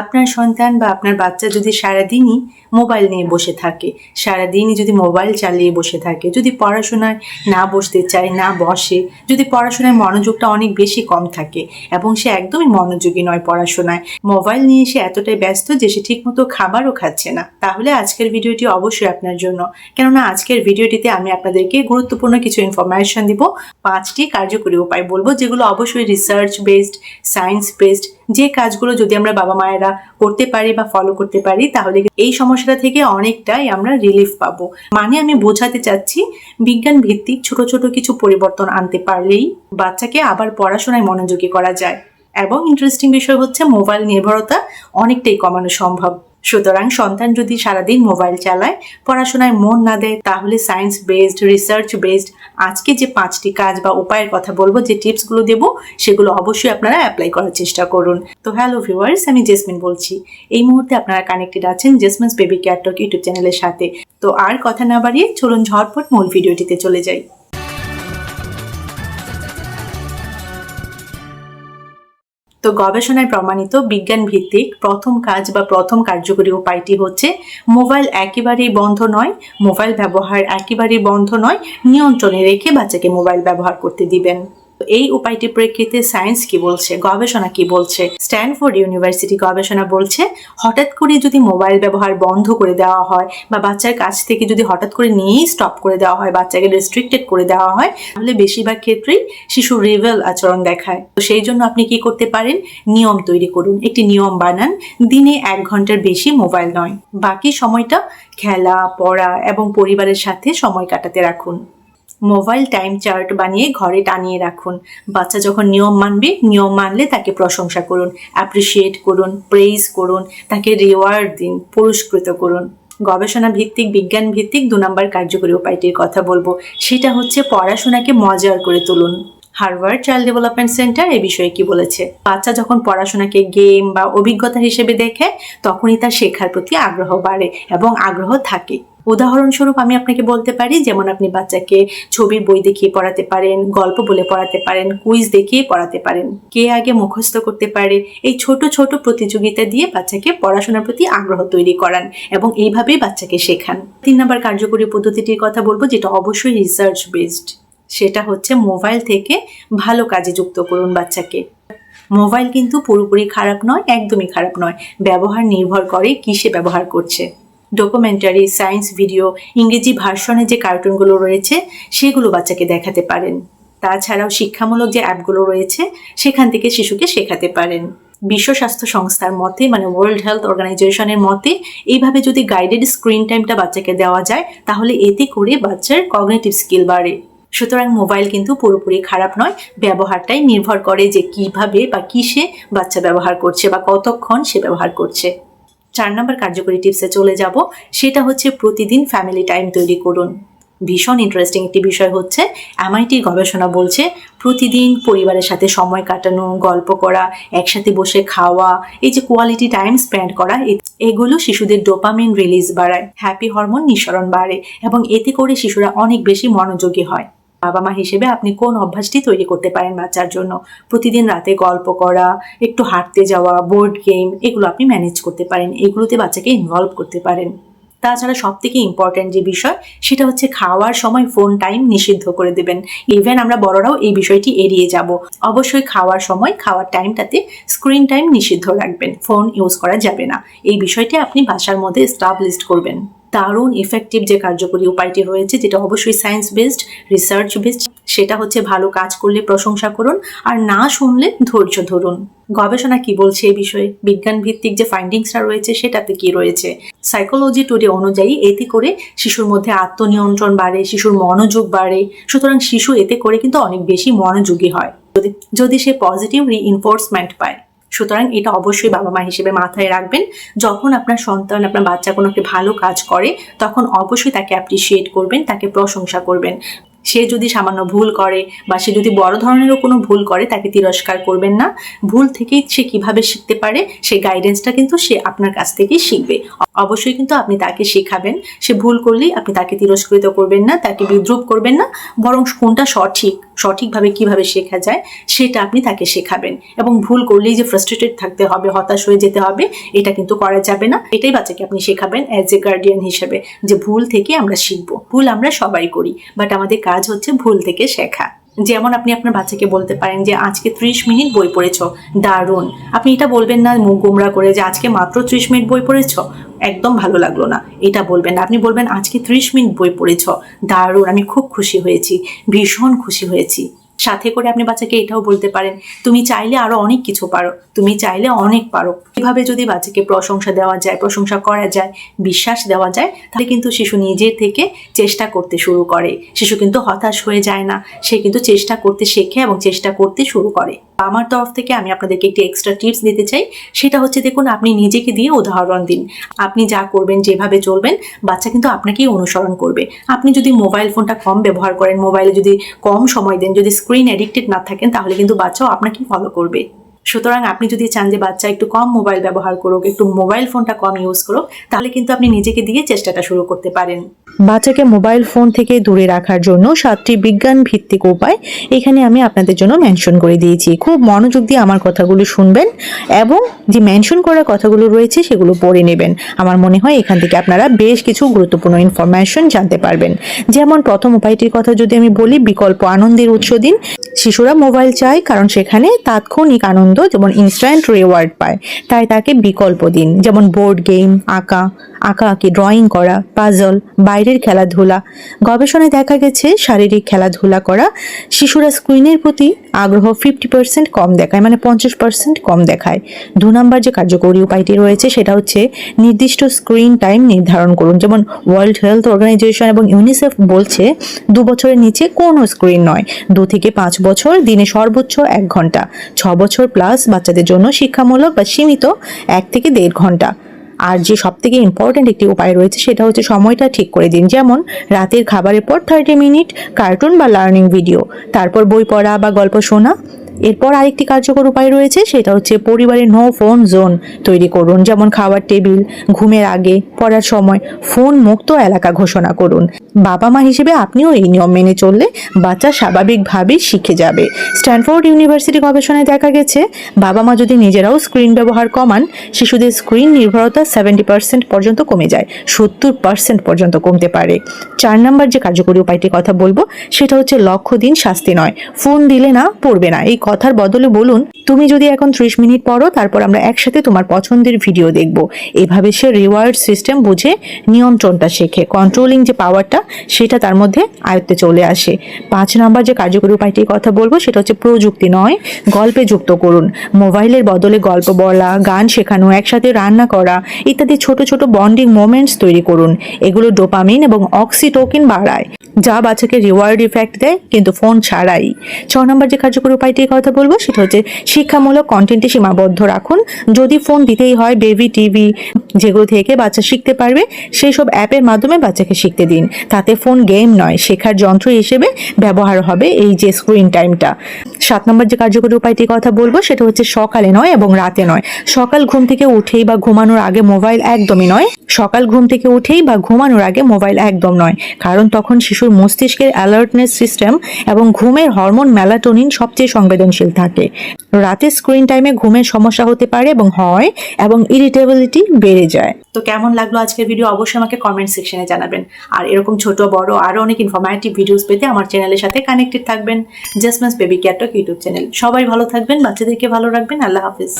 আপনার সন্তান বা আপনার বাচ্চা যদি সারাদিনই মোবাইল নিয়ে বসে থাকে, সারাদিনই যদি মোবাইল চালিয়ে বসে থাকে, যদি পড়াশোনায় না বসতে চায়, না বসে, যদি পড়াশোনায় মনোযোগটা অনেক বেশি কম থাকে এবং সে একদমই মনোযোগী নয় পড়াশোনায়, মোবাইল নিয়ে সে এতটাই ব্যস্ত যে সে ঠিকমতো খাবারও খাচ্ছে না। তাহলে আজকের ভিডিওটি অবশ্যই আপনার জন্য। কেননা আজকের ভিডিওটিতে আমি আপনাদেরকে গুরুত্বপূর্ণ কিছু ইনফরমেশন দিব, পাঁচটি কার্যকরী উপায় বলব, যেগুলো অবশ্যই রিসার্চ বেসড সায়েন্স বেসড যে কাজগুলো যদি আমরা বাবা মায়েরা করতে পারি বা ফলো করতে পারি, তাহলে এই সমস্যাটা থেকে অনেকটাই আমরা রিলিফ পাবো। মানে আমি বোঝাতে চাচ্ছি বিজ্ঞান ভিত্তিক ছোট ছোট কিছু পরিবর্তন আনতে পারলেই বাচ্চাকে আবার পড়াশোনায় মনোযোগী করা যায়। এবং ইন্টারেস্টিং বিষয় হচ্ছে মোবাইল নির্ভরতা অনেকটাই কমানো সম্ভব। সুতরাং সন্তান যদি সারাদিন মোবাইল চালায়, পড়াশোনায় মন না দেয়, তাহলে সায়েন্স বেসড রিসার্চ বেসড আজকে যে পাঁচটি কাজ বা উপায়ের কথা বলব, যে টিপসগুলো দেবো, সেগুলো অবশ্যই আপনারা অ্যাপ্লাই করার চেষ্টা করুন। তো হ্যালো ভিউয়ার্স আমি জেসমিন বলছি। এই মুহূর্তে আপনারা কানেক্টেড আছেন Jasmine's baby care talk YouTube চ্যানেলের সাথে। তো আর কথা না বাড়িয়ে চলুন ঝটপট মূল ভিডিওটিতে চলে যাই। তো গবেষণায় প্রমাণিত বিজ্ঞান ভিত্তিক প্রথম কাজ বা প্রথম কার্যকরী উপায়টি হচ্ছে মোবাইল একেবারেই বন্ধ নয়, মোবাইল ব্যবহার একেবারেই বন্ধ নয়, নিয়ন্ত্রণে রেখে বাচ্চাকে মোবাইল ব্যবহার করতে দিবেন। এই উপায়টি প্রেক্ষিতে সায়েন্স কি বলছে, গবেষণা কি বলছে, স্ট্যানফোর্ড ইউনিভার্সিটি গবেষণা বলছে, হঠাৎ করে যদি মোবাইল ব্যবহার বন্ধ করে দেওয়া হয় বা বাচ্চার কাছ থেকে যদি হঠাৎ করে নিয়েই স্টপ করে দেওয়া হয়, বাচ্চাকে রেস্ট্রিক্টেড করে দেওয়া হয়, তাহলে বেশিরভাগ ক্ষেত্রেই শিশু রিভেল আচরণ দেখায়। তো সেই জন্য আপনি কি করতে পারেন? নিয়ম তৈরি করুন, একটি নিয়ম বানান, দিনে এক ঘণ্টার বেশি মোবাইল নয়। বাকি সময়টা খেলা, পড়া এবং পরিবারের সাথে সময় কাটাতে রাখুন। মোবাইল টাইম চার্ট বানিয়ে ঘরে টানিয়ে রাখুন। বাচ্চা যখন নিয়ম মানবে, নিয়ম মানলে তাকে প্রশংসা করুন অ্যাপ্রিসিয়েট করুন প্রেইজ করুন, তাকে রিওয়ার্ড দিন, পুরস্কৃত করুন। গবেষণা ভিত্তিক, বিজ্ঞান ভিত্তিক দু নম্বর কার্যকরী উপায়টির কথা বলব। সেটা হচ্ছে পড়াশোনাকে মজার করে তুলুন। হার্ভার্ড চাইল্ড ডেভেলপমেন্ট সেন্টার এ বিষয়ে কি বলেছে? বাচ্চা যখন পড়াশোনাকে গেম বা অভিজ্ঞতা হিসেবে দেখে, তখনই তার শেখার প্রতি আগ্রহ বাড়ে এবং আগ্রহ থাকে। উদাহরণস্বরূপ আমি আপনাকে বলতে পারি, যেমন আপনি বাচ্চাকে ছবির বই দেখিয়ে পড়াতে পারেন, গল্প বলে পড়াতে পারেন, কুইজ দেখিয়ে পড়াতে পারেন। কে আগে মুখস্থ করতে পারে? এই ছোট ছোট প্রতিযোগিতা দিয়ে বাচ্চাকে পড়াশোনার প্রতি আগ্রহ তৈরি করান এবং এইভাবেই বাচ্চাকে শেখান। তিন নম্বর কার্যকরী পদ্ধতিটির কথা বলব, যেটা অবশ্যই রিসার্চ বেসড সেটা হচ্ছে মোবাইল থেকে ভালো কাজে যুক্ত করুন বাচ্চাকে। মোবাইল কিন্তু পুরোপুরি খারাপ নয়, একদমই খারাপ নয়। ব্যবহার নির্ভর করে কিসে ব্যবহার করছে। ডকুমেন্টারি সায়েন্স ভিডিও ইংরেজি ভার্সনে যে কার্টুনগুলো রয়েছে, সেগুলো বাচ্চাকে দেখাতে পারেন। তাছাড়াও শিক্ষামূলক যে অ্যাপগুলো রয়েছে, সেখান থেকে শিশুকে শেখাতে পারেন। বিশ্ব স্বাস্থ্য সংস্থার মতে মানে ওয়ার্ল্ড হেলথ অর্গানাইজেশনের মতে, এইভাবে যদি গাইডেড স্ক্রিন টাইমটা বাচ্চাকে দেওয়া যায়, তাহলে এতে করে বাচ্চার কগনেটিভ স্কিল বাড়ে। সুতরাং মোবাইল কিন্তু পুরোপুরি খারাপ নয়, ব্যবহারটাই নির্ভর করে যে কীভাবে বা কিসে বাচ্চা ব্যবহার করছে বা কতক্ষণ সে ব্যবহার করছে। চার নম্বর কার্যকরী টিপসে চলে যাব। সেটা হচ্ছে প্রতিদিন ফ্যামিলি টাইম তৈরি করুন। ভীষণ ইন্টারেস্টিং একটি বিষয় হচ্ছে এমআইটি গবেষণা বলছে, প্রতিদিন পরিবারের সাথে সময় কাটানো, গল্প করা, একসাথে বসে খাওয়া, এই যে কোয়ালিটি টাইম স্পেন্ড করা এগুলো শিশুদের ডোপামিন রিলিজ বাড়ায় হ্যাপি হরমোন নিঃসরণ বাড়ে এবং এতে করে শিশুরা অনেক বেশি মনোযোগী হয়। বাবা মা হিসেবে আপনি কোন অভ্যাসটি তৈরি করতে পারেন বাচ্চার জন্য? প্রতিদিন রাতে গল্প করা, একটু হাঁটতে যাওয়া বোর্ড গেম এগুলো আপনি ম্যানেজ করতে পারেন। এগুলোতে বাচ্চাকে ইনভলভ করতে পারেন। তাছাড়া সব থেকে ইম্পর্ট্যান্ট যে বিষয়, সেটা হচ্ছে খাওয়ার সময় ফোন টাইম নিষিদ্ধ করে দেবেন। ইভেন আমরা বড়রাও এই বিষয়টি এড়িয়ে যাব। অবশ্যই খাওয়ার সময়, খাওয়ার টাইমটাতে স্ক্রিন টাইম নিষিদ্ধ রাখবেন। ফোন ইউজ করা যাবে না। এই বিষয়টি আপনি বাসার মধ্যে স্টাবলিস্ট করবেন। দারুণ ইফেক্টিভ যে কার্যকরী উপায়টি রয়েছে, যেটা অবশ্যই সায়েন্স বেসড রিসার্চ বেসড সেটা হচ্ছে ভালো কাজ করলে প্রশংসা করুন, আর না শুনলে ধৈর্য ধরুন। গবেষণা কি বলছে এই বিষয়ে? বিজ্ঞান ভিত্তিক যে ফাইন্ডিংসটা রয়েছে, সেটাতে কি রয়েছে? সাইকোলজি টুডে অনুযায়ী এতে করে শিশুর মধ্যে আত্মনিয়ন্ত্রণ বাড়ে, শিশুর মনোযোগ বাড়ে, সুতরাং শিশু এতে করে কিন্তু অনেক বেশি মনোযোগী হয়। যদি সে পজিটিভ রিইনফোর্সমেন্ট পায়। সুতরাং এটা অবশ্যই বাবা মা হিসেবে মাথায় রাখবেন। যখন আপনার সন্তান, আপনার বাচ্চা কোনো একটা ভালো কাজ করে, তখন অবশ্যই তাকে অ্যাপ্রিসিয়েট করবেন, তাকে প্রশংসা করবেন। সে যদি সামান্য ভুল করে বা সে যদি বড় ধরনেরও কোনো ভুল করে, তাকে তিরস্কার করবেন না। ভুল থেকেই সে কীভাবে শিখতে পারে সেই গাইডেন্সটা কিন্তু সে আপনার কাছ থেকেই শিখবে। অবশ্যই কিন্তু আপনি তাকে শেখাবেন। সে ভুল করলেই আপনি তাকে তিরস্কৃত করবেন না, তাকে বিদ্রুপ করবেন না, বরং কোনটা সঠিক, সঠিকভাবে কীভাবে শেখা যায়, সেটা আপনি তাকে শেখাবেন। এবং ভুল করলেই যে ফ্রাস্ট্রেটেড থাকতে হবে, হতাশ হয়ে যেতে হবে, এটা কিন্তু করা যাবে না। এটাই বাচ্চাকে আপনি শেখাবেন অ্যাজ এ গার্ডিয়ান হিসেবে, যে ভুল থেকে আমরা শিখব। ভুল আমরা সবাই করি বাট আমাদের কাজ হচ্ছে ভুল থেকে শেখা। যেমন আপনি আপনার বাচ্চাকে বলতে পারেন যে, আজকে ত্রিশ মিনিট বই পড়েছ, দারুণ। আপনি এটা বলবেন না মুখ গোমরা করে যে, আজকে মাত্র ত্রিশ মিনিট বই পড়েছ? একদম ভালো লাগল না। এটা বলবেন আপনি বলবেন, আজকে ত্রিশ মিনিট বই পড়েছ, দারুণ, আমি খুব খুশি হয়েছি, ভীষণ খুশি হয়েছি। সাথে করে আপনি বাচ্চাকে এটাও বলতে পারেন, তুমি চাইলে আরও অনেক কিছু পারো, তুমি চাইলে অনেক পারো। এভাবে যদি বাচ্চাকে প্রশংসা দেওয়া যায়, প্রশংসা করা যায়, বিশ্বাস দেওয়া যায়, তাহলে কিন্তু শিশু নিজের থেকে চেষ্টা করতে শুরু করে। শিশু কিন্তু হতাশ হয়ে যায় না, সে কিন্তু চেষ্টা করতে শেখে এবং চেষ্টা করতে শুরু করে। আমার তরফ থেকে আমি আপনাদেরকে একটি এক্সট্রা টিপস দিতে চাই, সেটা হচ্ছে দেখুন, আপনি নিজেকে দিয়ে উদাহরণ দিন। আপনি যা করবেন, যেভাবে চলবেন, বাচ্চা কিন্তু আপনাকেই অনুসরণ করবে। আপনি যদি মোবাইল ফোনটা কম ব্যবহার করেন মোবাইলে যদি কম সময় দেন, যদি স্ক্রিন এডিক্টেড না থাকেন, তাহলে কিন্তু বাচ্চাও আপনাকে ফলো করবে। সুতরাং আপনি যদি চান যে বাচ্চা একটু কম মোবাইল ব্যবহার করুক, একটু মোবাইল ফোনটা কম ইউজ করুক, তাহলে কিন্তু আপনি নিজেকে দিয়ে চেষ্টাটা শুরু করতে পারেন। বাচ্চাকে মোবাইল ফোন থেকে দূরে রাখার জন্য সাতটি বিজ্ঞান ভিত্তিক উপায় এখানে আমি আপনাদের জন্য মেনশন করে দিয়েছি। খুব মনোযোগ দিয়ে আমার কথাগুলো শুনবেন এবং যে মেনশন করা কথাগুলো রয়েছে সেগুলো পড়ে নেবেন। আমার মনে হয় এখান থেকে আপনারা বেশ কিছু গুরুত্বপূর্ণ ইনফরমেশন জানতে পারবেন। যেমন প্রথম উপায়টির কথা যদি আমি বলি, বিকল্প আনন্দের উৎস দিন। শিশুরা মোবাইল চায় কারণ সেখানে তাৎক্ষণিক আনন্দ যেমন ইনস্ট্যান্ট রিওয়ার্ড পায়। তাই তাকে বিকল্প দিন, যেমন বোর্ড গেম আঁকা আঁকা আঁকি ড্রয়িং করা পাজল বাইরের খেলাধুলা। গবেষণায় দেখা গেছে শারীরিক খেলাধুলা করা শিশুরা স্ক্রিনের প্রতি আগ্রহ ফিফটি পার্সেন্ট কম দেখায় মানে পঞ্চাশ পার্সেন্ট কম দেখায়। দু নম্বর যে কার্যকরী উপায়টি রয়েছে সেটা হচ্ছে নির্দিষ্ট স্ক্রিন টাইম নির্ধারণ করুন। যেমন ওয়ার্ল্ড হেলথ অর্গানাইজেশন এবং ইউনিসেফ বলছে দু বছরের নিচে কোনো স্ক্রিন নয়। দু থেকে পাঁচ বছর, দিনে সর্বোচ্চ এক ঘণ্টা। ছ বছর প্লাস বাচ্চাদের জন্য শিক্ষামূলক বা সীমিত এক থেকে দেড় ঘণ্টা। আর যে সব থেকে ইম্পর্ট্যান্ট একটি উপায় রয়েছে সেটা হচ্ছে সময়টা ঠিক করে দিন। যেমন রাতের খাবারের পর থার্টি মিনিট কার্টুন বা লার্নিং ভিডিও তারপর বই পড়া বা গল্প শোনা এরপর আরেকটি কার্যকর উপায় রয়েছে, সেটা হচ্ছে পরিবারের নো ফোন জোন তৈরি করুন। যেমন খাওয়ার টেবিল, ঘুমের আগে, পড়ার সময় ফোন মুক্ত এলাকা ঘোষণা করুন। বাবা মা হিসেবে আপনিও এই নিয়ম মেনে চললে বাচ্চা স্বাভাবিকভাবেই শিখে যাবে। স্ট্যানফোর্ড ইউনিভার্সিটি গবেষণায় দেখা গেছে, বাবা মা যদি নিজেরাও স্ক্রিন ব্যবহার কমান, শিশুদের স্ক্রিন নির্ভরতা সেভেন্টি পার্সেন্ট পর্যন্ত কমে যায়, সত্তর পার্সেন্ট পর্যন্ত কমতে পারে। চার নাম্বার যে কার্যকরী উপায়টির কথা বলব, সেটা হচ্ছে লক্ষ্য দিন, শাস্তি নয়। ফোন দিলে না, পড়বে না। এই কথার বদলে বলুন, তুমি যদি এখন ত্রিশ মিনিট পড়ো, তারপর আমরা একসাথে তোমার পছন্দের ভিডিও দেখব। এভাবে সে রিওয়ার্ড সিস্টেম বুঝে নিয়ন্ত্রণটা শেখে। কন্ট্রোলিং যে পাওয়ারটা সেটা তার মধ্যে আয়ত্তে চলে আসে। পাঁচ নাম্বার যে কার্যকরী উপায়টির কথা বলব, সেটা হচ্ছে প্রযুক্তি নয়, গল্পে যুক্ত করুন। মোবাইলের বদলে গল্প বলা, গান শেখানো, একসাথে রান্না করা, ইত্যাদি ছোট ছোট বন্ডিং মোমেন্টস তৈরি করুন। এগুলো ডোপামিন এবং অক্সিটোকিন বাড়ায়। যা বাচ্চাকে রিওয়ার্ড ইফেক্ট দেয়, কিন্তু ফোন ছাড়াই। ছ নম্বর যে কার্যকরী উপায়টির কথা বলব, সেটা হচ্ছে শিক্ষামূলক কন্টেন্টে সীমাবদ্ধ রাখুন। যদি ফোন দিতেই হয় বেবি টিভি যেগুলো থেকে বাচ্চা শিখতে পারবে সেই সব অ্যাপের মাধ্যমে বাচ্চাকে শিখতে দিন। তাতে ফোন গেম নয়, শেখার যন্ত্র হিসেবে ব্যবহার হবে এই যে স্ক্রিন টাইমটা সাত নম্বর যে কার্যকরী উপায়টির কথা বলব, সেটা হচ্ছে সকালে নয় এবং রাতে নয়। সকাল ঘুম থেকে উঠেই বা ঘুমানোর আগে মোবাইল একদমই নয়। সকাল ঘুম থেকে উঠেই বা ঘুমানোর আগে মোবাইল একদম নয়। কারণ তখন শিশুর মস্তিষ্কের অ্যালার্টনেস সিস্টেম এবং ঘুমের হরমোন মেলাটোনিন সবচেয়ে সংবেদনশীল থাকে। রাতে স্ক্রিন টাইমে ঘুমের সমস্যা হতে পারে এবং হয় এবং ইরিটেবিলিটি বেড়ে যায়। তো কেমন লাগল আজকের ভিডিও অবশ্যই আমাকে কমেন্ট সেকশনে জানাবেন। আর এরকম ছোট, বড়, আরও অনেক ইনফরমেটিভ ভিডিওস পেতে আমার চ্যানেলের সাথে কানেক্টেড থাকবেন। জাসমাস বেবি ক্যাটক ইউটিউব চ্যানেল সবাই ভালো থাকবেন, বাচ্চাদেরকে ভালো রাখবেন। আল্লাহ হাফিজ।